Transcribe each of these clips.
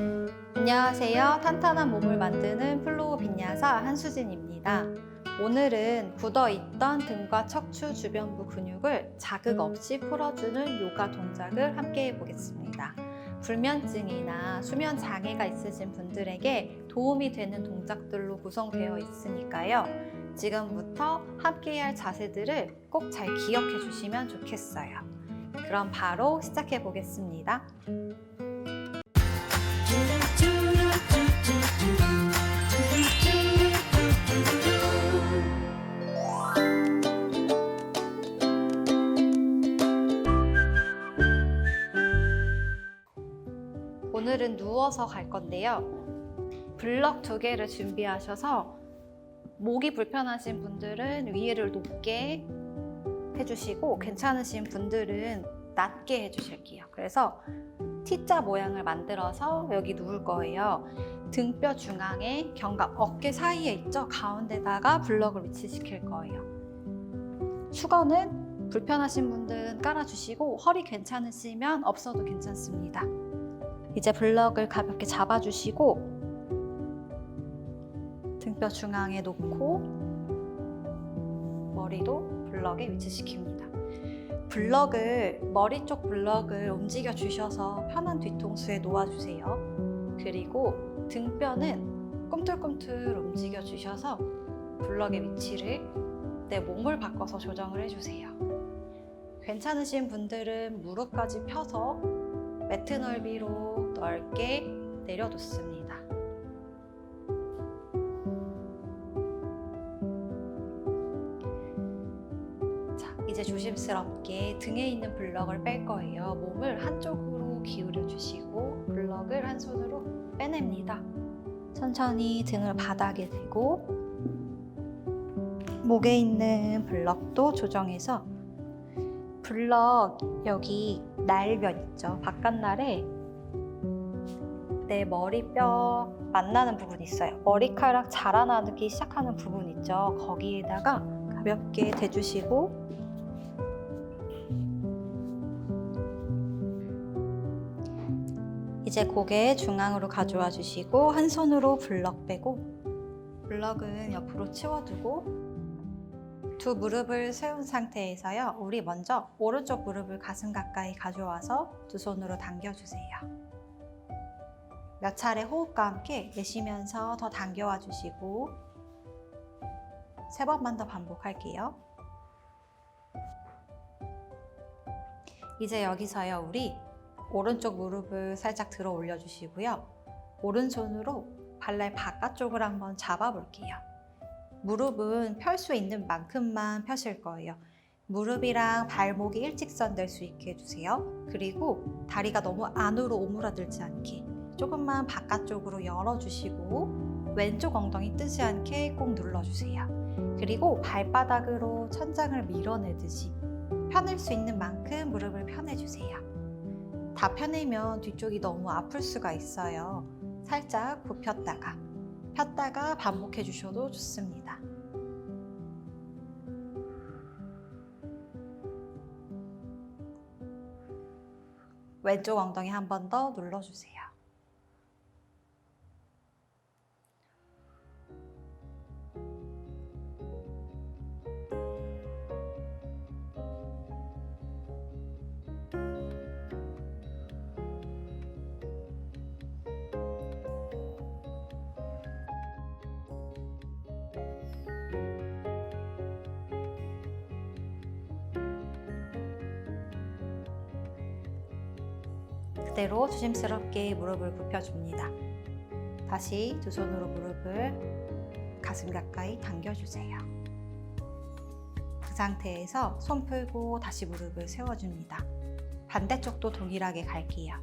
안녕하세요. 탄탄한 몸을 만드는 플로우 빈야사 한수진입니다. 오늘은 굳어있던 등과 척추 주변부 근육을 자극 없이 풀어주는 요가 동작을 함께 해보겠습니다. 불면증이나 수면 장애가 있으신 분들에게 도움이 되는 동작들로 구성되어 있으니까요. 지금부터 함께 할 자세들을 꼭 잘 기억해 주시면 좋겠어요. 그럼 바로 시작해 보겠습니다. 누워서 갈 건데요. 블럭 두 개를 준비하셔서 목이 불편하신 분들은 위를 높게 해주시고 괜찮으신 분들은 낮게 해주실게요. 그래서 T자 모양을 만들어서 여기 누울 거예요. 등뼈 중앙에 견갑 어깨 사이에 있죠. 가운데다가 블럭을 위치시킬 거예요. 수건은 불편하신 분들은 깔아주시고 허리 괜찮으시면 없어도 괜찮습니다. 이제 블럭을 가볍게 잡아주시고 등뼈 중앙에 놓고 머리도 블럭에 위치시킵니다. 블럭을 머리 쪽 블럭을 움직여 주셔서 편한 뒤통수에 놓아 주세요. 그리고 등뼈는 꿈틀꿈틀 움직여 주셔서 블럭의 위치를 내 몸을 바꿔서 조정을 해 주세요. 괜찮으신 분들은 무릎까지 펴서 매트 넓이로 넓게 내려놓습니다. 자, 이제 조심스럽게 등에 있는 블럭을 뺄 거예요. 몸을 한쪽으로 기울여 주시고 블럭을 한 손으로 빼냅니다. 천천히 등을 바닥에 대고 목에 있는 블럭도 조정해서 블럭 여기 날변 있죠. 바깥날에 내 머리뼈 만나는 부분 있어요. 머리카락 자라나기 시작하는 부분 있죠. 거기에다가 가볍게 대주시고 이제 고개 중앙으로 가져와 주시고 한 손으로 블럭 빼고 블럭은 옆으로 치워두고 두 무릎을 세운 상태에서요. 우리 먼저 오른쪽 무릎을 가슴 가까이 가져와서 두 손으로 당겨주세요. 몇 차례 호흡과 함께 내쉬면서 더 당겨와 주시고 세 번만 더 반복할게요. 이제 여기서요. 우리 오른쪽 무릎을 살짝 들어 올려 주시고요. 오른손으로 발날 바깥쪽을 한번 잡아 볼게요. 무릎은 펼 수 있는 만큼만 펴실 거예요. 무릎이랑 발목이 일직선 될 수 있게 해주세요. 그리고 다리가 너무 안으로 오므라들지 않게 조금만 바깥쪽으로 열어주시고 왼쪽 엉덩이 뜨지 않게 꼭 눌러주세요. 그리고 발바닥으로 천장을 밀어내듯이 펴낼 수 있는 만큼 무릎을 펴내주세요. 다 펴내면 뒤쪽이 너무 아플 수가 있어요. 살짝 굽혔다가 폈다가 반복해 주셔도 좋습니다. 왼쪽 엉덩이 한 번 더 눌러주세요. 그대로 조심스럽게 무릎을 굽혀줍니다. 다시 두 손으로 무릎을 가슴 가까이 당겨주세요. 그 상태에서 손 풀고 다시 무릎을 세워줍니다. 반대쪽도 동일하게 갈게요.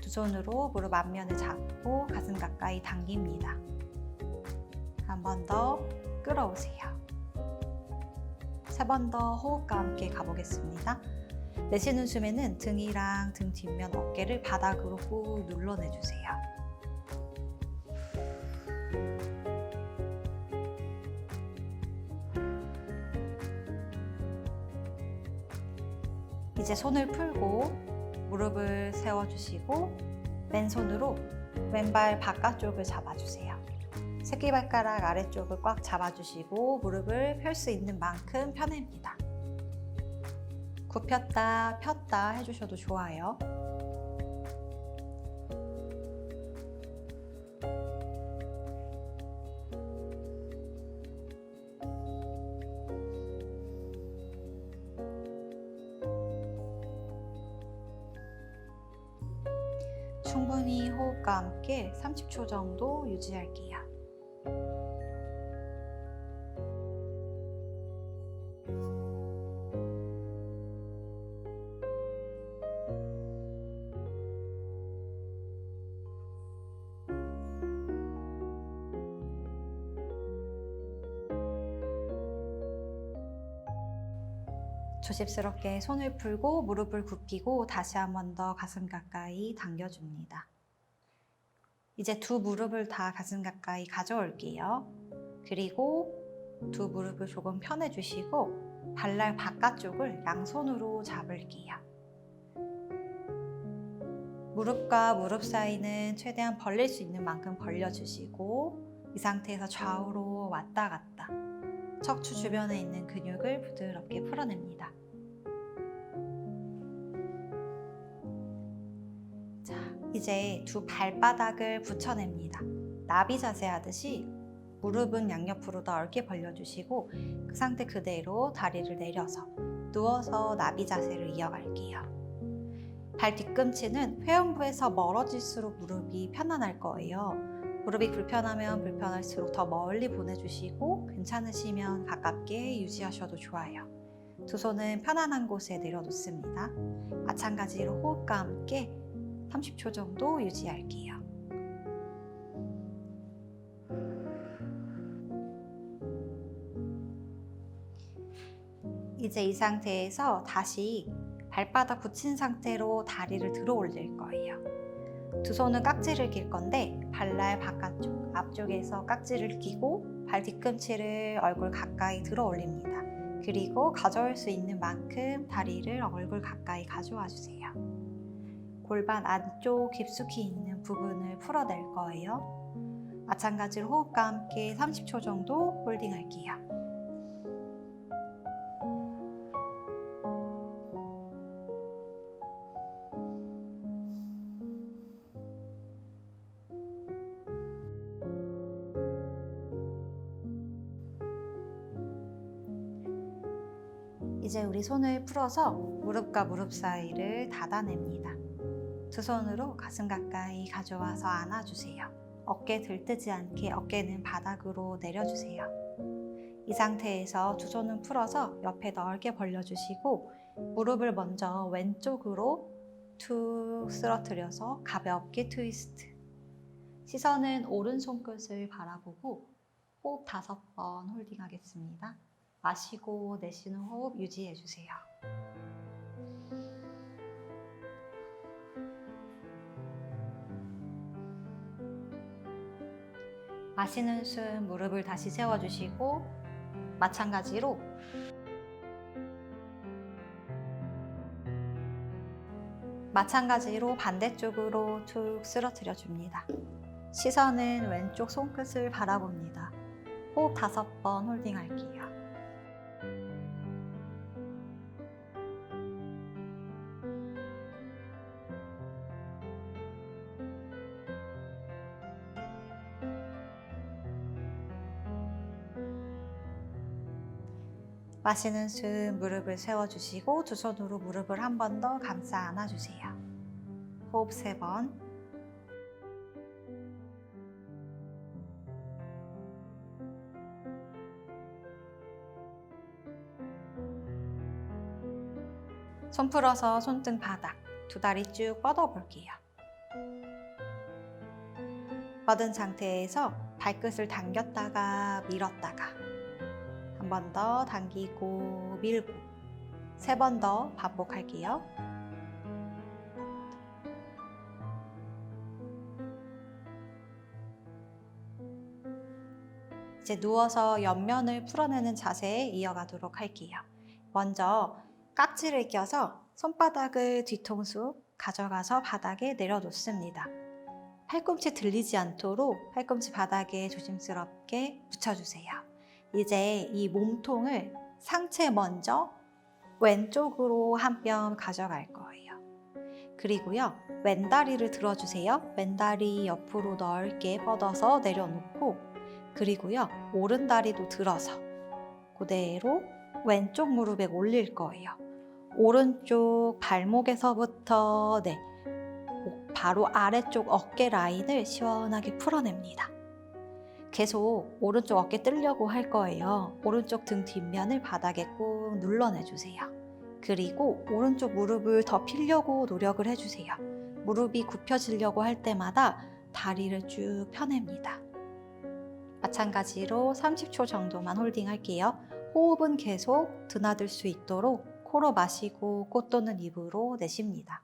두 손으로 무릎 앞면을 잡고 가슴 가까이 당깁니다. 한 번 더 끌어오세요. 세 번 더 호흡과 함께 가보겠습니다. 내쉬는 숨에는 등이랑 등 뒷면 어깨를 바닥으로 꾹 눌러내주세요. 이제 손을 풀고 무릎을 세워주시고 왼손으로 왼발 바깥쪽을 잡아주세요. 새끼발가락 아래쪽을 꽉 잡아주시고 무릎을 펼 수 있는 만큼 펴냅니다. 굽혔다 폈다 해주셔도 좋아요. 충분히 호흡과 함께 30초 정도 유지할게요. 조심스럽게 손을 풀고 무릎을 굽히고 다시 한 번 더 가슴 가까이 당겨줍니다. 이제 두 무릎을 다 가슴 가까이 가져올게요. 그리고 두 무릎을 조금 펴내주시고 발날 바깥쪽을 양손으로 잡을게요. 무릎과 무릎 사이는 최대한 벌릴 수 있는 만큼 벌려주시고 이 상태에서 좌우로 왔다 갔다 척추 주변에 있는 근육을 부드럽게 풀어냅니다. 이제 두 발바닥을 붙여냅니다. 나비 자세 하듯이 무릎은 양옆으로 넓게 벌려주시고 그 상태 그대로 다리를 내려서 누워서 나비 자세를 이어갈게요. 발 뒤꿈치는 회음부에서 멀어질수록 무릎이 편안할 거예요. 무릎이 불편하면 불편할수록 더 멀리 보내주시고 괜찮으시면 가깝게 유지하셔도 좋아요. 두 손은 편안한 곳에 내려놓습니다. 마찬가지로 호흡과 함께 30초 정도 유지할게요. 이제 이 상태에서 다시 발바닥 붙인 상태로 다리를 들어 올릴 거예요. 두 손은 깍지를 낄 건데 발날 바깥쪽 앞쪽에서 깍지를 끼고 발 뒤꿈치를 얼굴 가까이 들어 올립니다. 그리고 가져올 수 있는 만큼 다리를 얼굴 가까이 가져와 주세요. 골반 안쪽 깊숙이 있는 부분을 풀어낼 거예요. 마찬가지로 호흡과 함께 30초 정도 홀딩 할게요. 이제 우리 손을 풀어서 무릎과 무릎 사이를 닫아냅니다. 두 손으로 가슴 가까이 가져와서 안아주세요. 어깨 들뜨지 않게 어깨는 바닥으로 내려주세요. 이 상태에서 두 손은 풀어서 옆에 넓게 벌려주시고 무릎을 먼저 왼쪽으로 툭 쓰러뜨려서 가볍게 트위스트. 시선은 오른손 끝을 바라보고 호흡 다섯 번 홀딩하겠습니다. 마시고 내쉬는 호흡 유지해 주세요. 마시는 숨 무릎을 다시 세워주시고 마찬가지로 마찬가지로 반대쪽으로 툭 쓰러뜨려 줍니다. 시선은 왼쪽 손끝을 바라봅니다. 호흡 다섯 번 홀딩 할게요. 마시는 숨 무릎을 세워주시고 두 손으로 무릎을 한 번 더 감싸 안아주세요. 호흡 세 번. 손 풀어서 손등 바닥, 두 다리 쭉 뻗어 볼게요. 뻗은 상태에서 발끝을 당겼다가 밀었다가 한 번 더 당기고 밀고 세 번 더 반복할게요. 이제 누워서 옆면을 풀어내는 자세에 이어가도록 할게요. 먼저 깍지를 껴서 손바닥을 뒤통수 가져가서 바닥에 내려놓습니다. 팔꿈치 들리지 않도록 팔꿈치 바닥에 조심스럽게 붙여주세요. 이제 이 몸통을 상체 먼저 왼쪽으로 한 뼘 가져갈 거예요. 그리고요, 왼다리를 들어주세요. 왼다리 옆으로 넓게 뻗어서 내려놓고, 그리고요, 오른다리도 들어서 그대로 왼쪽 무릎에 올릴 거예요. 오른쪽 발목에서부터 네, 바로 아래쪽 어깨 라인을 시원하게 풀어냅니다. 계속 오른쪽 어깨 뜨려고 할 거예요. 오른쪽 등 뒷면을 바닥에 꾹 눌러내 주세요. 그리고 오른쪽 무릎을 더 펴려고 노력을 해주세요. 무릎이 굽혀지려고 할 때마다 다리를 쭉 펴냅니다. 마찬가지로 30초 정도만 홀딩 할게요. 호흡은 계속 드나들 수 있도록 코로 마시고 꽃 도는 입으로 내쉽니다.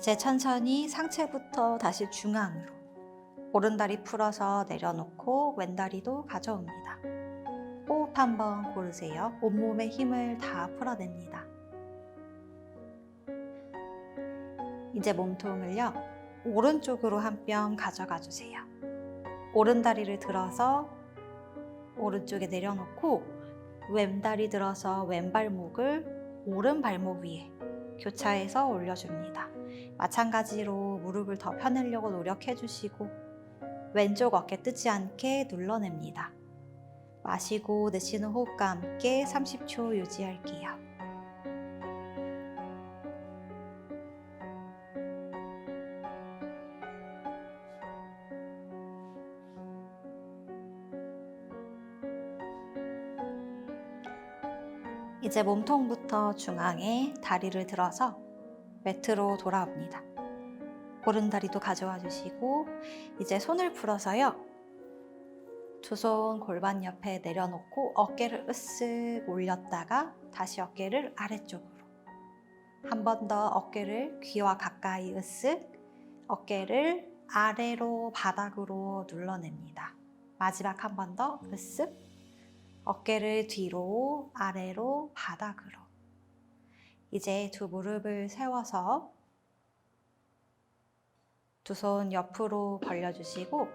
이제 천천히 상체부터 다시 중앙으로 오른다리 풀어서 내려놓고 왼다리도 가져옵니다. 호흡 한번 고르세요. 온몸에 힘을 다 풀어냅니다. 이제 몸통을요, 오른쪽으로 한 뼘 가져가 주세요. 오른다리를 들어서 오른쪽에 내려놓고 왼다리 들어서 왼발목을 오른 발목 위에 교차해서 올려줍니다. 마찬가지로 무릎을 더 펴내려고 노력해 주시고 왼쪽 어깨 뜨지 않게 눌러냅니다. 마시고 내쉬는 호흡과 함께 30초 유지할게요. 이제 몸통부터 중앙에 다리를 들어서 매트로 돌아옵니다. 오른다리도 가져와 주시고 이제 손을 풀어서요. 두 손 골반 옆에 내려놓고 어깨를 으쓱 올렸다가 다시 어깨를 아래쪽으로 한 번 더 어깨를 귀와 가까이 으쓱 어깨를 아래로 바닥으로 눌러냅니다. 마지막 한 번 더 으쓱 어깨를 뒤로 아래로 바닥으로 이제 두 무릎을 세워서 두 손 옆으로 벌려주시고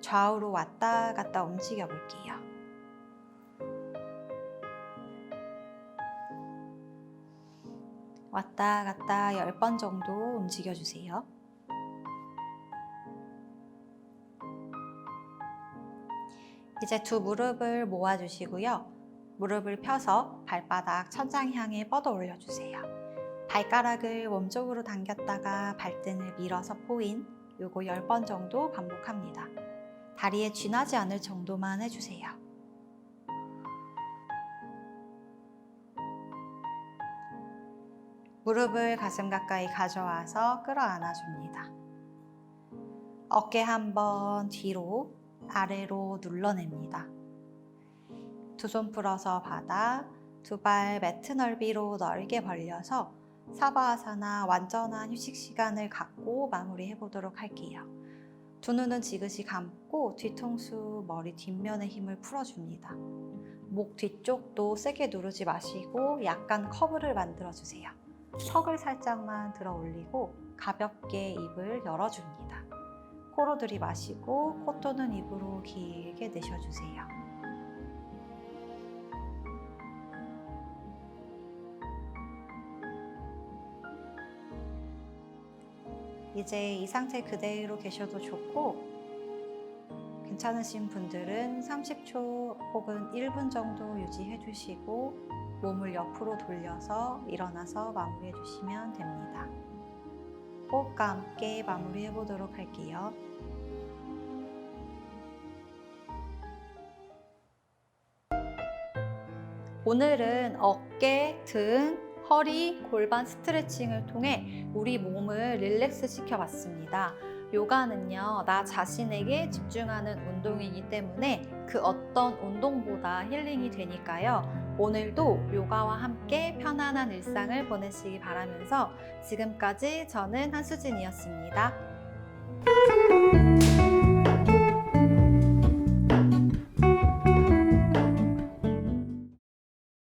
좌우로 왔다 갔다 움직여 볼게요. 왔다 갔다 10번 정도 움직여 주세요. 이제 두 무릎을 모아 주시고요. 무릎을 펴서 발바닥 천장 향해 뻗어 올려 주세요. 발가락을 몸쪽으로 당겼다가 발등을 밀어서 포인 요거 10번 정도 반복합니다. 다리에 쥐나지 않을 정도만 해주세요. 무릎을 가슴 가까이 가져와서 끌어안아 줍니다. 어깨 한번 뒤로 아래로 눌러냅니다. 두 손 풀어서 바닥, 두발 매트 넓이로 넓게 벌려서 사바아사나 완전한 휴식 시간을 갖고 마무리해 보도록 할게요. 두 눈은 지그시 감고 뒤통수 머리 뒷면의 힘을 풀어줍니다. 목 뒤쪽도 세게 누르지 마시고 약간 커브를 만들어 주세요. 턱을 살짝만 들어 올리고 가볍게 입을 열어줍니다. 코로 들이마시고 코 또는 입으로 길게 내쉬어주세요. 이제 이 상태 그대로 계셔도 좋고 괜찮으신 분들은 30초 혹은 1분 정도 유지해 주시고 몸을 옆으로 돌려서 일어나서 마무리해 주시면 됩니다. 호흡과 함께 마무리해 보도록 할게요. 오늘은 어깨, 등, 허리, 골반 스트레칭을 통해 우리 몸을 릴렉스 시켜봤습니다. 요가는요, 나 자신에게 집중하는 운동이기 때문에 그 어떤 운동보다 힐링이 되니까요. 오늘도 요가와 함께 편안한 일상을 보내시기 바라면서 지금까지 저는 한수진이었습니다.